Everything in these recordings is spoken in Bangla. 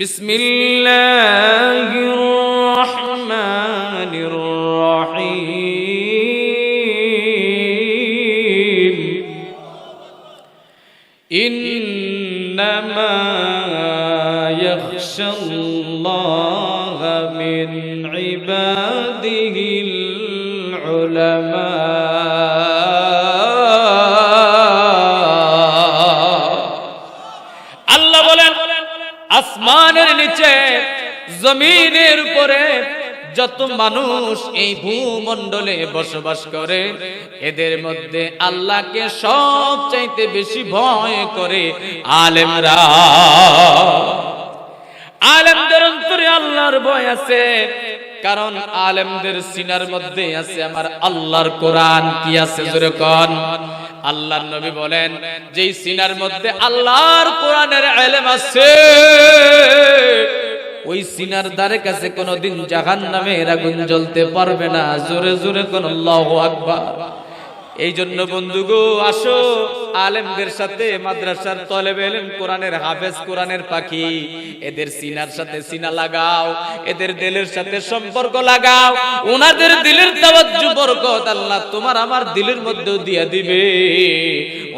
بسم الله الرحمن الرحيم. إنما يخشى الله من عباده العلماء. নিচে, জমিনের উপরে যত মানুষ এই ভূমণ্ডলে বসবাস করে, এদের মধ্যে আল্লাহকে সব চাইতে বেশি ভয় করে আলেমরা। আলেমদের অন্তরে আল্লাহর ভয় আছে, কারণ আলেমদের সিনার মধ্যে আছে আমার আল্লাহর কোরআন। কি আছে জোরে কোন? আল্লাহর নবী বলেন, যেই সিনার মধ্যে আল্লাহর কোরআনের এলেম আছে, ওই সিনার দ্বারে কাছে কোনোদিন জাহান্নামের আগুন জ্বলতে পারবে না। জোরে জোরে কোন আল্লাহু আকবার। এই জন্য বন্ধুগো, আসো, আলেমদের সাথে মাদ্রাসার তলেব এলেম কোরআনের হাফেজ, কোরআনের পাখি। এদের সিনার সাথে সিনা লাগাও, এদের দিলের সাথে সম্পর্ক লাগাও। ওনাদের দিলের তাওয়াজ্জু, বরকত আল্লাহ তোমার আমার দিলের মধ্যেও দিয়ে দিবে।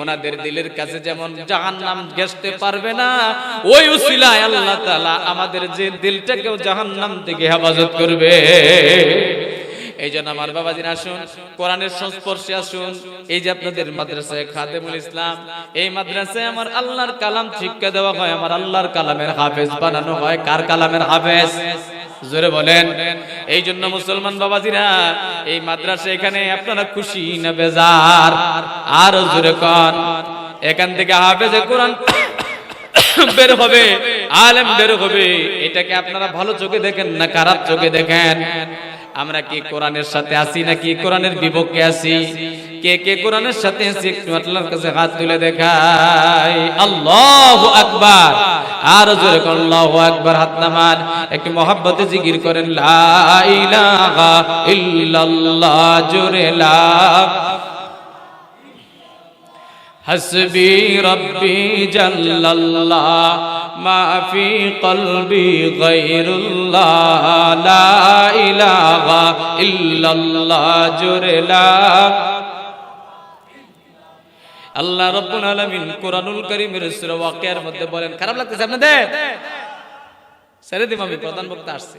ওনাদের দিলের কাছে যেমন জাহান্নাম ঘেসতে পারবে না, ওই উসিলায় আল্লাহ তাআলা আমাদের যে দিলটাকেও জাহান্নাম থেকে হেফাজত করবে। এই জন্য আমার বাবাজির আসুন, কোরআনের সংস্পর্শে আসুন। এই যে আপনাদের মাদ্রাসায় খাদেমুল ইসলাম, এই মাদ্রাসায় আমার আল্লাহর কালাম শিক্ষা দেওয়া হয়, আমার আল্লাহর কালামের হাফেজ বানানো হয়। কার কালামের হাফেজ? জোরে বলেন। এই জন্য মুসলমান বাবাজিরা, এই মাদ্রাসা এখানে আপনারা খুশি না বেজার? আর জোরে কন। এখান থেকে হাফেজে কোরআন বের হবে, আলেম বের হবে। এটাকে আপনারা ভালো চোখে দেখেন না খারাপ চোখে দেখেন? আমরা কি কোরআনের সাথে আছি নাকি কোরআনের বিপক্ষে আছি? কে কে কোরআনের সাথে আসি একটু আল্লাহর কাছে হাত তুলে দেখাই। আল্লাহু আকবার। আর জোরে কোন, আল্লাহু আকবার, হাত নামান। একটু মহব্বতে জিকির করেন, লা ইলাহা ইল্লাল্লাহ, জোরে লা। হাসবি রব্বি জাল্লাল্লাহ। ما في قلبي غير الله لا إله إلا الله جرلا আল্লাহ রব্বুল আলামিন কোরআনুল কারীমের সূরা ওয়াকিয়ার মধ্যে বলেন খারাপ লাগতেছে আপনাদের ছেড়ে দিম আমি প্রধান বক্তা আসছে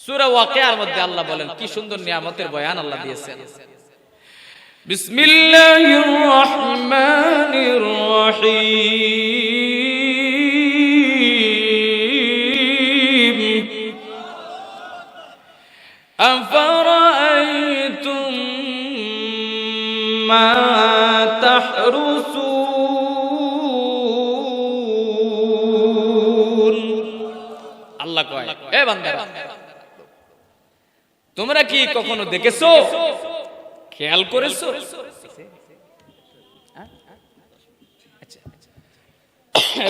সূরা ওয়াকিয়ার মধ্যে আল্লাহ বলেন কি সুন্দর নিয়ামতের বয়ান আল্লাহ দিয়েছেন بسم الله الرحمن الرحيم أفرأيتم ما تحرسون আল্লাহ কয় এ বান্দারা তোমরা কি কখনো দেখেছো খেয়াল করেছ?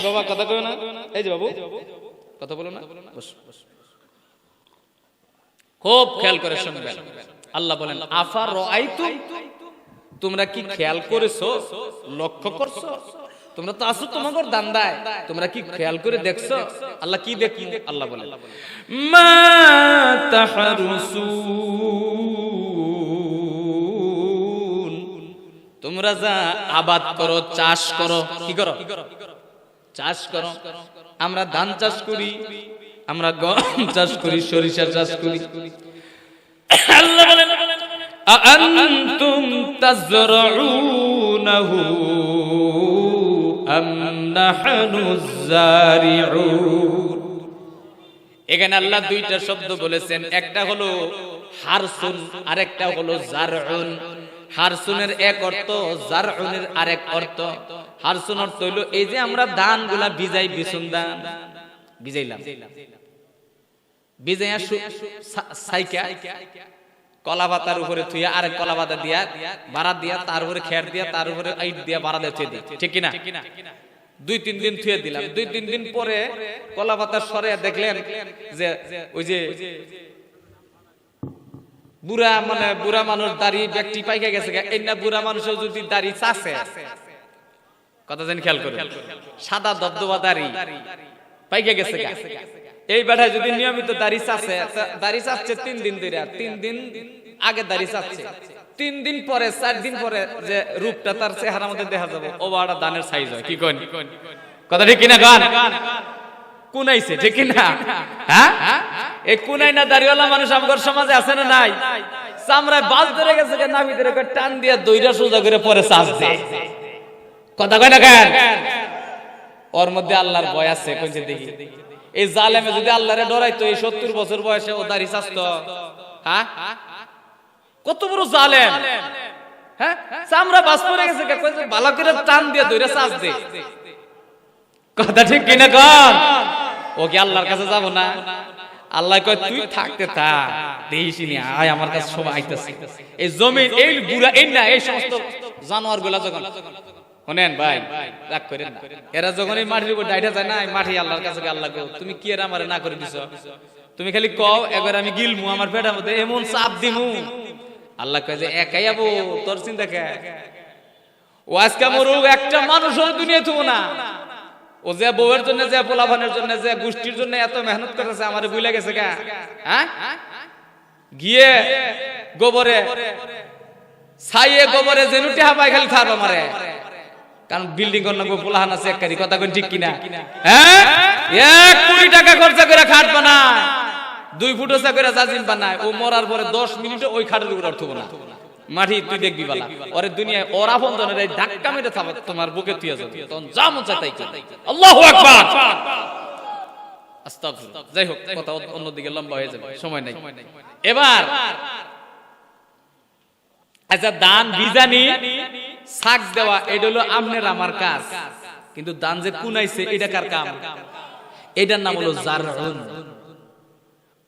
বাবা, কথা কয় না। এই যে বাবু, কথা বলো না। খুব খেয়াল করে শুনবেন। আল্লাহ বলেন আফার রাআইতু তোমরা কি খেয়াল করেছ? লক্ষ্য করছ? তোমরা তো আসো তোমাদের দান্দায়। তোমরা কি খেয়াল করে দেখছ? আল্লাহ কি দেখি আল্লাহ বলেন, মা তাহরুসুন তোমরা যা আবাদ করো, চাষ করো, কি করো? চাষ করো। আমরা ধান চাষ করি, আমরা গম চাষ করি, সরিষা চাষ করি। আল্লাহ বলেন আম নাহনু যারিউন এখানে আল্লাহ দুইটা শব্দ বলেছেন, একটা হলো হারসুন, আরেকটা হলো জারউন। হারসুনের এক অর্থ, জারউনের আরেক অর্থ। হারসুন অর্থ এই যে আমরা বিছুন ধান ভিজাইলাম। ভিজাইয়া সাইকা, কলা পাতার উপরে থুইয়া আর কলা পাতা দিয়া বাড়া দিয়া, তার উপরে খের দিয়া, তার উপরে ইট দিয়া দিয়ে থুয়ে দিই ঠিক দুই তিন দিন থুয়ে দিলাম। দুই তিন দিন পরে কলা পাতা সরে দেখলেন যে ওই যে বুড়া মানে বুড়া মানুষ দাড়ি ব্যক্তি পাইকা গেছে এই বুড়া মানুষের যদি দাড়ি চাষে কথা জানি খেয়াল করে সাদা দবদবা দাড়ি পাইকে গেছে এই বেটায় যদি নিয়মিত দাড়ি চাচ্ছে দাড়ি চাচ্ছে তিন দিন ধরে তিন দিন আগে দাড়ি চাচ্ছে। তিন দিন পরে, চার দিন পরে যে রূপটা, তার চেহারার মধ্যে দেখা যাবে ও বাড়া দানের সাইজ হয়। কি কন কথা ঠিক কিনা গান কুনাইছে ঠিক কিনা? হ্যাঁ? এই কুনাই না দাড়িওয়ালা মানুষ আমগর সমাজে আছে না নাই? চামড়ায় বাজ ধরে গেছে কেন নাভি ধরে টান দিয়ে দইরা সোজা করে পরে চাষ দেয় কথা কয় না কেন? ওর মধ্যে আল্লাহর ভয় আছে কইছে দেখি? এই জালেমে যদি আল্লাহরে ডরাইতো এই সত্তর বছর বয়সে ও দাড়ি চাস্ত হ্যাঁ? কত বড় জালেম। হ্যাঁ? চামড়া বাস পড়ে গেছে কে? কইছে ভালো করে টান দিয়ে দইরা চাষ দে। কথা ঠিক কিনা কর ও কি আল্লাহর কাছে যাব না? আল্লাহ কয় তুই থাকতে থাক দেখিসনি আয় আমার কাছে সবাই আইতেছে। এই জমি এই বুড়া এই না এই সমস্ত জানোয়ারগুলা যখন শোনেন ভাই রাগ করেন না। এরা যখন এই মাটির উপর ডাইটা যায় না এই মাটি আল্লাহর কাছে আল্লাহ কও, তুমি কি এরা আমারে না করে দিছ? তুমি খালি কও এবার আমি গিলমু আমার পেটের মধ্যে এমন চাপ দিমু। আল্লাহ কয় যে একাই আবো তোর চিন্তা কে? ও আজকে মরুক একটা মানুষ দুনিয়া থুবো না। ও যে বউয়ের জন্য, যে পোলাভানের জন্য, যে গোষ্ঠীর জন্য এত মেহনত করেছে, আমার বুঝলে গেছে গা। হ্যাঁ? গিয়ে গোবরে, ছাইয়ে গোবরে জেনুটি হাবাই খালি থার আমারে। কারণ বিল্ডিং কর নাগো পোলাহান আছে এককারি কথা কোন ঠিক কিনা? হ্যাঁ? এক কোটি টাকা খরচা করে খাট বানায়, দুই ফুট ওসা করে জাজিম বানায়, ও মরার পরে দশ মিনিটে ওই খাটের উপর উঠবো না। মাটি তুই দেখবি বালা। ওরে দুনিয়ায় ওরা বন্ধনের এই ধাক্কা মেরে থাকবে তোমার বুকে তুই যাবে তখন যা মন চায় তাই। আল্লাহু আকবার! যাই হোক, কথা অন্যদিকে লম্বা হয়ে যাবে। সময় এবার আচ্ছা দান বিজানি শাক দেওয়া, এটা হলো আমনের আমার কাজ। কিন্তু দান যে কুনাইছে এটা কার কাম? এটার নাম হলো জারউন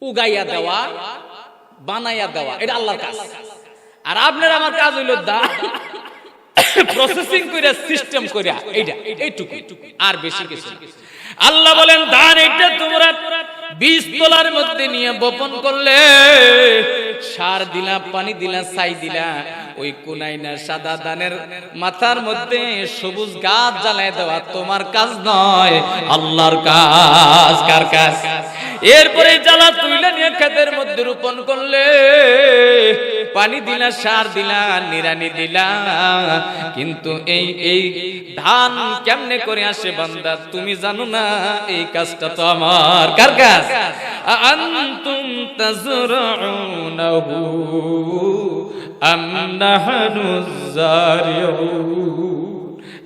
উগাইয়া দেওয়া, বানাইয়া দেওয়া, এটা আল্লাহর কাজ। আর আপনার আমার কাজ হইল দা প্রসেসিং করে সিস্টেম করে এইটা, এইটুকু, আর বেশি কিছু আল্লাহ বলেন ধান এটা তোমরা বীজ তোলার মধ্যে নিয়ে বপন করলে, সার দিলা, পানি দিলা, ছাই দিলা ওই কোনাই না সাদা ধানের মাথার মধ্যে সবুজ গাছ জ্বালায় দেওয়া তোমার কাজ নয়, আল্লাহর কাজ। কার কাজ? এরপরে জ্বালা তুইলা নিয়ে ক্ষেতের মধ্যে রোপণ করলে, পানি দিলা, সার দিলা নিরানি দিলা। কিন্তু এই এই ধান কেমনে করে আসে বান্দা? তুমি জানো না, এই কাজটা তো আমার। কার কাজ? আনতুম তাজরাউনাহু।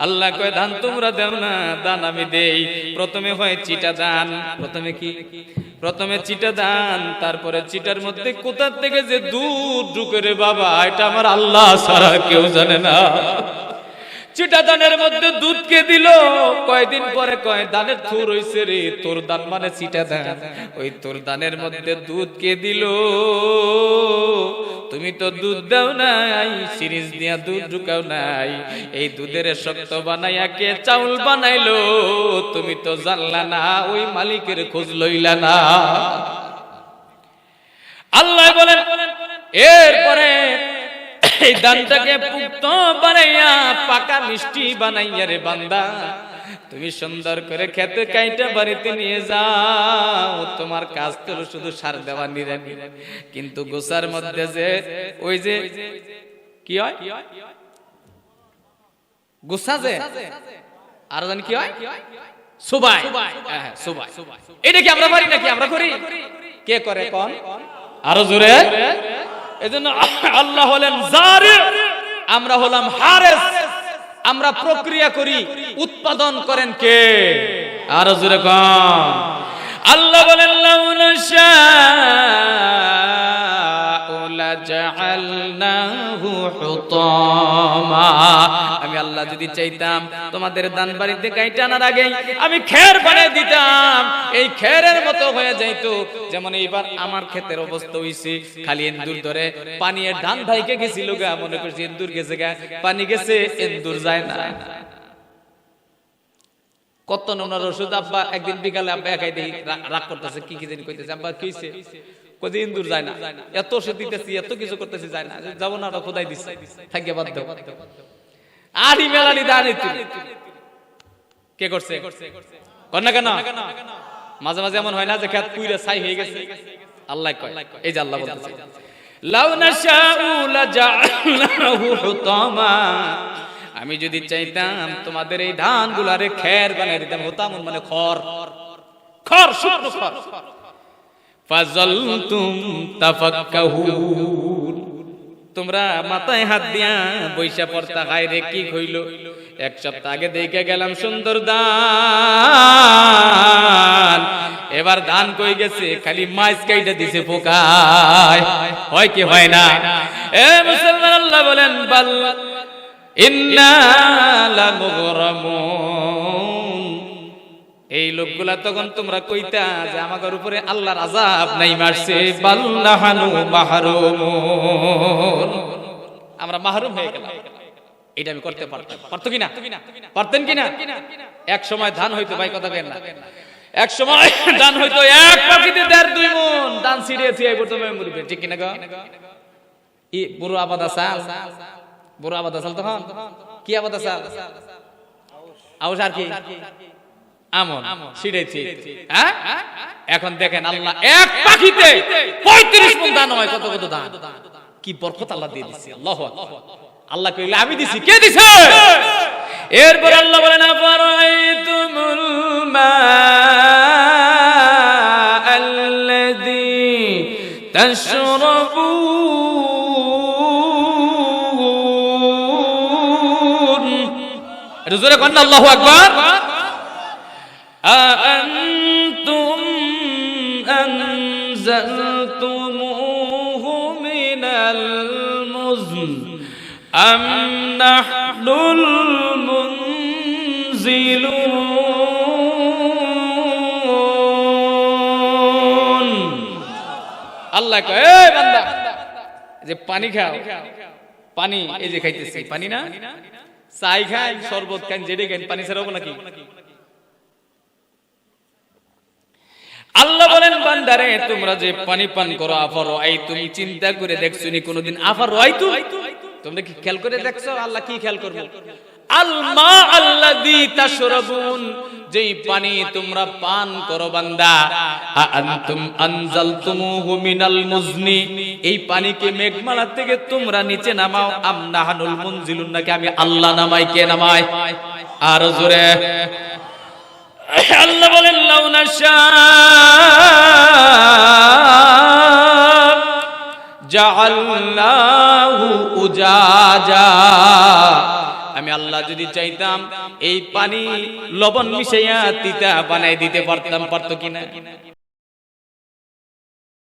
আল্লাহ কয় ধান তোমরা দেও না, দান আমি দেই। প্রথমে হয় চিটা দান, প্রথমে কি? প্রথমে চিটা দান, তারপরে চিটার মধ্যে কোথার থেকে যে দুধ ঢুকে রে বাবা, এটা আমার আল্লাহ সারা কেউ জানে না। চিটা দানের মধ্যে দুধ কে দিল? কয়দিন পরে কয়, দানের থুর হইছে রে, তোর দান মানে চিটা দান। ওই তোর দানের মধ্যে দুধ কে দিল? তুমি তো দুধ দাও নাই, সিরিজ দিয়া দুধ ঢুকাও নাই। এই দুধের শক্ত বানাইয়া কে চাউল বানাইলো? তুমি তো জানলা না, ওই মালিকের খোঁজ লইলা না। আল্লাহ বলেন, এরপরে এই দানটাকে পুক্ত বানাইয়া পাকা মিষ্টি বানাইয়া রে বান্দা তুমি সুন্দর করে খেতে কাইটা বাড়িতে নিয়ে যাও। তোমার কাজ তো শুধু সার দেওয়া নিরানি কিন্তু গোসার মধ্যে যে ওই যে কি হয়? গোসা যে আর জানি কি হয়? সুবাই। হ্যাঁ, হ্যাঁ, সুবাই। এটা কি আমরা পারি নাকি আমরা করি? কে করে কোন? আরও জোরে। এজন্য আল্লাহ হলেন আমরা হলাম হারেস। আমরা প্রক্রিয়া করি, উৎপাদন করেন কে? আর জোরে আল্লাহ বলেন আমি আল্লাহ যদি চাইতাম তোমাদের দান বাড়িতে কাইটা আনার আগে আমি খের বানিয়ে দিতাম। এই খেরের মতো হয়ে যাইতো। যেমন এইবার আমার ক্ষেতের অবস্থা হইছে, খালি এন্দুর ধরে পানির ধান ভাইকে গেছিল গা, মনে করছি এন্দুর গেছে গা, পানি গেছে, এন্দুর যায় না। কত নোনার ওষুধ আব্বা, একদিন বিকালে আব্বা একাই দেখি রাগ করতেছে, কি কি জানি কইতেছে, আব্বা কিছে কদি ইন্দুর যায় না। এত ওষুধ দিতেছি, এত কিছু করতেছি, যায় না। যাব না, ওটা খোদাই দিচ্ছে থাকিয়ে বাদ দাও মেলানি দানি তুই। কে করছে? কর না কেন? মাঝে মাঝে এমন হয় না যে খেত পুইরা ছাই হয়ে গেছে। আল্লাহ কয়। এই যে আল্লাহ বলতেছে। লাউ নাশাউ লাজআলনাহু হুতামা। আমি যদি চাইতাম তোমাদের এই ধানগুলারে খের বানিয়ে দিতাম হতাম মানে খড়। খড়, শুকনো খড়। ফাজালতুম তাফাক্কাহুন। তোমরা মাথায় হাত দিয়া বৈশা পড়তা হায় রে কি হইল এক সপ্তাহ আগে দেখে গেলাম সুন্দর দান। এবার ধান কই গেছে? খালি মাছ কাইটা দিছে পোকায়। হয় কি হয় না? এ মুসলমান আল্লাহ বলেন, বাল ইন্না লামুগরামুন। এই লোকগুলা তখন তোমরা কইতা যে আমাদের উপরে আল্লাহর আজাব নাই মারছে। বাল্লাহানু মাহরুমুন। আমরা মাহরুম হয়ে গেলাম। এটা আমি করতে পারতাম। পারতো কিনা? পারতেন কিনা? এক সময় ধান হইতো, ভাই, কথা কেন না। এক সময় ধান হইতো, এক পাখিতে দেড় দুই মন। ধান ছিড়িয়েছি এই প্রথমে মরবে। ঠিক কিনা গো? ই, বুড়ো আবাদ আসাল। বুড়ো আবাদ আসাল তখন? কি আবাদ আসাল? আউস আর কি? আমন ছিড়েছি হ্যাঁ? এখন দেখেন আল্লাহ এক পাখিতে পঁয়ত্রিশ মন দান হয় কত কত দান? কি বরকত আল্লাহ দিয়ে দিচ্ছে আল্লাহ আল্লাহ কইলে আমি দিছি। কে দিছে? এরপর আল্লাহ বলেন আফারাইতুমুল মা আল্লাযী তাশরাবুন এটা জোরে কন্যা আল্লাহু আকবার। أأنتم أنزلتموه من المزن أم نحن المنزلون আল্লাহ কয় এই বান্দা যে পানি খাও পানি এই যে খাইতেছি পানি না চাই খাই শরবত খান যেটা খান পানি ছাড়াবো নাকি বান্দারে, তোমরা যে পানি পান করো আফার আই তুমি চিন্তা করে দেখছ নি কোনোদিন। আফার আই তু? তোমরা কি খেয়াল করে দেখছ? আল্লাহ কি খেয়াল করবে? আল মা আল্লাযী তাশরাবুন, যেই পানি তোমরা পান করো বান্দা আনতুম আনজালতুমুহু মিনাল মুজনি, এই পানিকে মেঘমালা থেকে তোমরা নিচে নামাও। আম নাহানুল মুনজিলুন, নাকি আমি আল্লাহ নামাই, কে নামাই আর জোরে। আল্লাহ বলেন আমি আল্লাহ যদি চাইতাম, এই পানি লবণ মিশাইয়া তিতা বানাই দিতে পারতাম, পারতো কিনা?